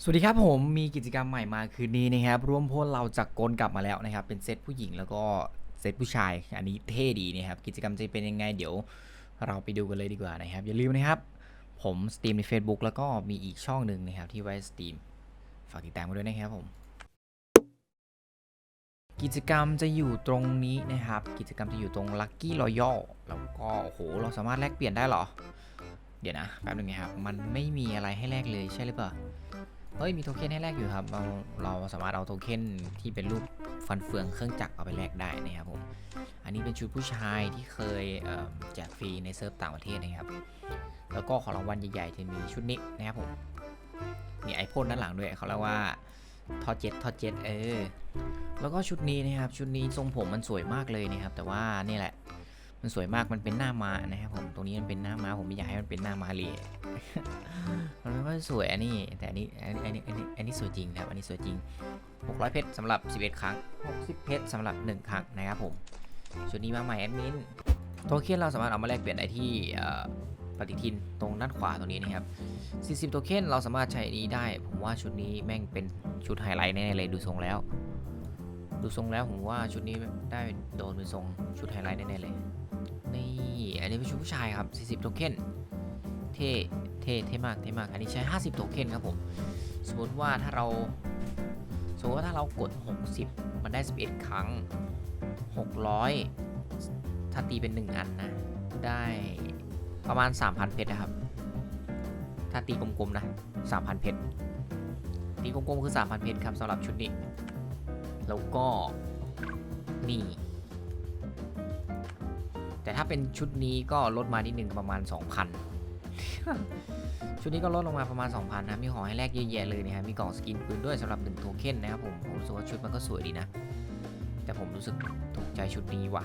สวัสดีครับผมมีกิจกรรมใหม่มาคืนนี้นะครับ ร่วมพลเราจากกลกลับมาแล้วนะครับ เป็นเซตผู้หญิงแล้วก็เซตผู้ชาย อันนี้เท่ดีนะครับ กิจกรรมจะเป็นยังไง เดี๋ยวเราไปดูกันเลยดีกว่านะครับ อย่าลืมนะครับ ผมสตรีมใน Facebook แล้วก็มีอีกช่องหนึ่งนะครับ ที่ไว้สตรีมฝากติดตามกันด้วยนะครับผม กิจกรรมจะอยู่ตรงนี้นะครับ กิจกรรมจะอยู่ตรง Lucky Royal แล้วก็โอ้โหเราสามารถแลกเปลี่ยนได้เหรอ เดี๋ยวนะแป๊บนึงนะครับมันไม่มีอะไรให้แลกเลยใช่หรือเปล่า เฮ้ยมีโทเค็นให้แลกอยู่ครับเราเราสามารถเอาโทเค็นที่เป็นรูปฟันเฟืองเครื่องจักรเอาไปแลกได้นะครับผมอันนี้เป็นชุดผู้ชายที่เคยเแจกฟรีในเซิร์ฟต่างประเทศนะครับ แล้วก็ของรางวัลใหญ่ๆจะมีชุดนี้นะครับผมมีไอพ่นด้านหลังด้วยเขาเรียกว่าทอเจ็ตทอเจ็ตเออแล้วก็ชุดนี้นะครับชุดนี้ทรงผมมันสวยมากเลยนะครับแต่ว่านี่แหละ มันสวยมากมันเป็นหน้าม้านะครับผมตรงนี้มันเป็นหน้าม้าผมไม่อยากให้มันเป็นหน้าม้าเลยมันไม่ค่อยสวยอันนี้แต่อันนี้อันนี้อันนี้อันนี้สวยจริงครับอันนี้สวยจริง 600 เพชรสำหรับ 11 ครั้ง 60 เพชรสำหรับ 1 ครั้งนะครับผมชุดนี้มาใหม่แอดมินโทเค็นเราสามารถเอามาแลกเปลี่ยนได้ที่ปฏิทินตรงด้านขวาตรงนี้นะครับ 40 โทเค็นเราสามารถใช้นี้ได้ ผมว่าชุดนี้แม่งเป็นชุดไฮไลท์แน่ๆเลยดูทรงแล้ว ดูทรงแล้วผมว่าชุดนี้ได้โดนเป็นทรงชุดไฮไลท์แน่ๆเลย นี่อันนี้เป็นชุดผู้ชายครับ 40 โทเค็นเท่เท่เท่มากเท่มาก อันนี้ใช้ 50 โทเค็นครับผม สมมติว่าถ้าเรา สมมติว่าถ้าเรากด 60 มันได้ 11 ครั้ง 600 ถ้าตีเป็น 1 อันนะ ได้ประมาณ 3,000 เพชรนะครับ ถ้าตีกลมๆนะ 3,000 เพชร ตีกลมๆคือ 3,000 เพชรครับสำหรับชุดนี้ แล้วก็นี่ ถ้าเป็นชุดนี้ก็ลดมานิดนึงประมาณ 2,000 ชุดนี้ก็ลดลงมาประมาณ 2,000 นะ มีของให้แลกเยอะแยะเลยนะครับมีกล่องสกินปืนด้วยสำหรับ1โทเค็นนะครับผมผมรู้สึกว่าชุดมันก็สวยดีนะ แต่ผมรู้สึกถูกใจชุดนี้ว่ะ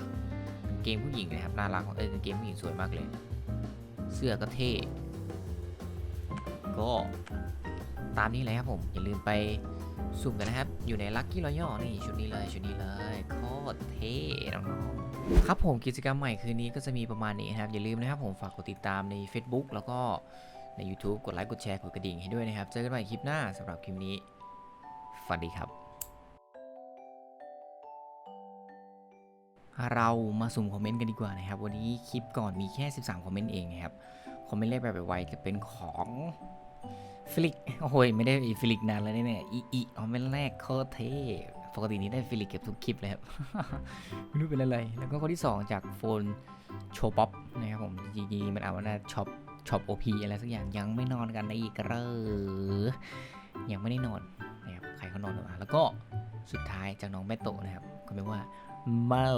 เกงผู้หญิงนะครับน่ารักเออเกงผู้หญิงสวยมากเลย เสื้อก็เท่ก็ตามนี้เลยครับผม อย่าลืมไปสุ่มกันนะครับ อยู่ใน Lucky Royale นี่ชุดนี้เลยชุดนี้เลยโคตรเท่น้อง ครับผมกิจกรรมใหม่คืนนี้ก็จะมีประมาณนี้นะครับ อย่าลืมนะครับผมฝากกดติดตามใน Facebook แล้วก็ใน YouTube กดไลค์กดแชร์กดกระดิ่งให้ด้วยนะครับ เจอกันใหม่คลิปหน้าสำหรับคลิปนี้ฝันดีครับ เรามาสุ่มคอมเมนต์กันดีกว่านะครับ วันนี้คลิปก่อนมีแค่ 13 คอมเมนต์เองนะครับ คอมเมนต์แรกแบบไวจะเป็นของฟิลิก โอ้โหไม่ได้ฟิลิกนานแล้วเนี่ยอีอีคอมเมนต์แรกโคตรเท่ ปกตินี้ได้ฟิลิปเก็บทุกคลิปเลยครับไม่รู้เป็นอะไร แล้วก็คนที่2จากโฟนโชป๊อปนะครับผมจริงๆมันอ่านว่าน่าช็อปช็อปโอพีอะไรสักอย่างยังไม่นอนกันอีกเรอยังไม่ได้นอนนะครับใครเขานอนหรือเปล่าแล้วก็สุดท้ายจากน้องแม่โตนะครับก็แปลว่าเมา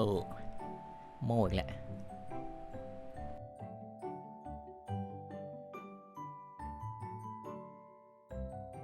โมอีกแหละ